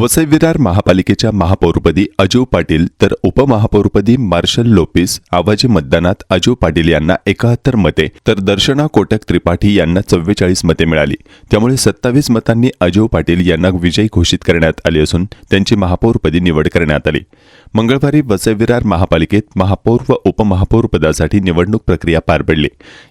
वसई विरार महापालिकेच्या महापौरपदी अजू पाटील तर उपमहापौरपदी मार्शल लोपिस आवाजी मतदानात अजू पाटील यांना एकाहत्तर मते तर दर्शना कोटक त्रिपाठी यांना चव्वेचाळीस मते मिळाली. त्यामुळे सत्तावीस मतांनी अजू पाटील यांना विजयी घोषित करण्यात आले असून त्यांची महापौरपदी निवड करण्यात आली. मंगळवारी वसई विरार महापालिकेत महापौर व उपमहापौर पदासाठी निवडणूक प्रक्रिया पार पडली.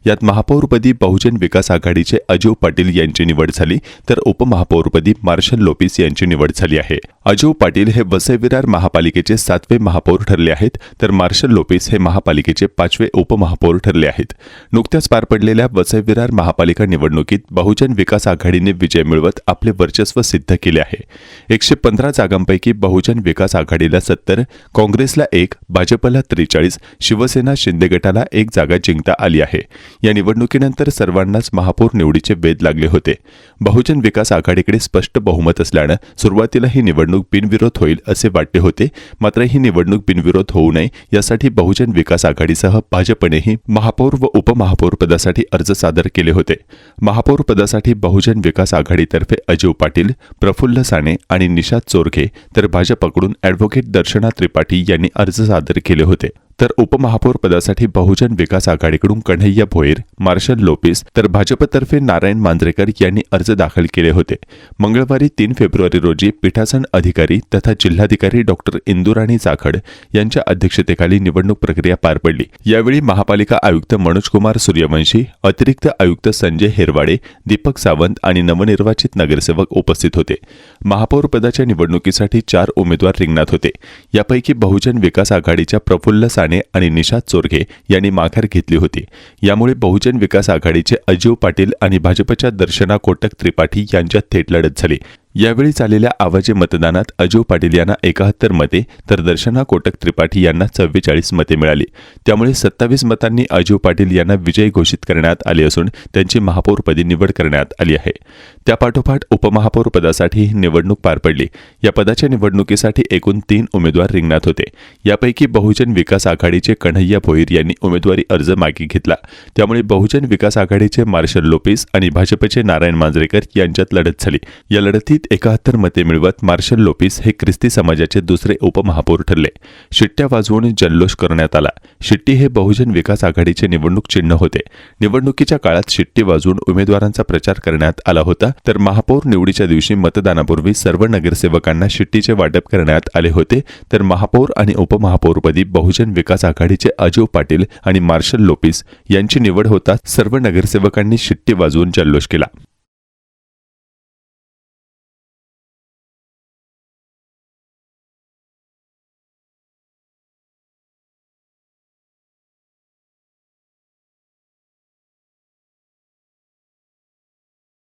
यात महापौरपदी बहुजन विकास आघाडीचे अजू पाटील यांची निवड झाली तर उपमहापौरपदी मार्शल लोपिस यांची निवड झाली आहे अजू पाटील हे वसई विरार महापालिकेचे सातवे महापौर ठरले आहेत तर मार्शल लोपेस हे महापालिकेचे पाचवे उपमहापौर ठरले आहेत. नुकत्याच पार पडलेल्या वसई विरार महापालिका निवडणुकीत बहुजन विकास आघाडीने विजय मिळवत आपले वर्चस्व सिद्ध केले आहे. एकशे पंधरा जागांपैकी बहुजन विकास आघाडीला सत्तर काँग्रेसला एक भाजपला त्रेचाळीस शिवसेना शिंदे गटाला एक जागा जिंकता आली आहे. या निवडणुकीनंतर सर्वांनाच महापौर निवडीचे वेध लागले होते. बहुजन विकास आघाडीकडे स्पष्ट बहुमत असल्यानं सुरुवातीला ही निवडणूक बिनविरोध होईल असे वाटते होते मात्र ही निवडणूक बिनविरोध होऊ नये यासाठी बहुजन विकास आघाडीसह भाजपनेही महापौर व उपमहापौर पदासाठी अर्ज सादर केले होते. महापौर पदासाठी बहुजन विकास आघाडीतर्फे अजीव पाटील प्रफुल्ल साने आणि निषाद चोरखे तर भाजपकडून अॅडव्होकेट दर्शना त्रिपाठी यांनी अर्ज सादर केले होते. तर उपमहापौर पदासाठी बहुजन विकास आघाडीकडून कन्हैया भोईर मार्शल लोपिस तर भाजपतर्फे नारायण मांजरेकर यांनी अर्ज दाखल केले होते. मंगळवारी तीन फेब्रुवारी रोजी पीठासन अधिकारी तथा जिल्हाधिकारी डॉक्टर इंदुराणी जाखड यांच्या अध्यक्षतेखाली निवडणूक प्रक्रिया पार पडली. यावेळी महापालिका आयुक्त मनोजकुमार सूर्यवंशी अतिरिक्त आयुक्त संजय हेरवाडे दीपक सावंत आणि नवनिर्वाचित नगरसेवक उपस्थित होते. महापौर पदाच्या निवडणुकीसाठी चार उमेदवार रिंगणात होते. यापैकी बहुजन विकास आघाडीच्या प्रफुल्ल साने आणि निषाद चोरगे यांनी माघार घेतली होती. यामुळे बहुजन विकास आघाडीचे अजीव पाटील आणि भाजपच्या दर्शना कोटक त्रिपाठी यांच्यात थेट लढत झाली. यावेळी झालेल्या आवाजी मतदानात अजो पाटील यांना एकाहत्तर मते तर दर्शना कोटक त्रिपाठी यांना चव्वेचाळीस मते मिळाली. त्यामुळे सत्तावीस मतांनी अजो पाटील यांना विजयी घोषित करण्यात आले असून त्यांची महापौरपदी निवड करण्यात आली आहे. त्यापाठोपाठ उपमहापौर पदासाठी ही निवडणूक पार पडली. या पदाच्या निवडणुकीसाठी एकूण तीन उमेदवार रिंगणात होते. यापैकी बहुजन विकास आघाडीचे कन्हैया भोईर यांनी उमेदवारी अर्ज मागे घेतला. त्यामुळे बहुजन विकास आघाडीचे मार्शल लोपिस आणि भाजपचे नारायण मांजरेकर यांच्यात लढत झाली. या लढतीत एकाहत्तर मते मिळवत मार्शल लोपिस हे ख्रिस्ती समाजाचे दुसरे उपमहापौर ठरले. शिट्ट्या वाजवून जल्लोष करण्यात आला. शिट्टी हे बहुजन विकास आघाडीचे निवडणूक चिन्ह होते. निवडणुकीच्या काळात शिट्टी वाजवून उमेदवारांचा प्रचार करण्यात आला होता तर महापौर निवडीच्या दिवशी मतदानापूर्वी सर्व नगरसेवकांना शिट्टीचे वाटप करण्यात आले होते तर महापौर आणि उपमहापौरपदी बहुजन विकास आघाडीचे अजय पाटील आणि मार्शल लोपिस यांची निवड होताच सर्व नगरसेवकांनी शिट्टी वाजवून जल्लोष केला.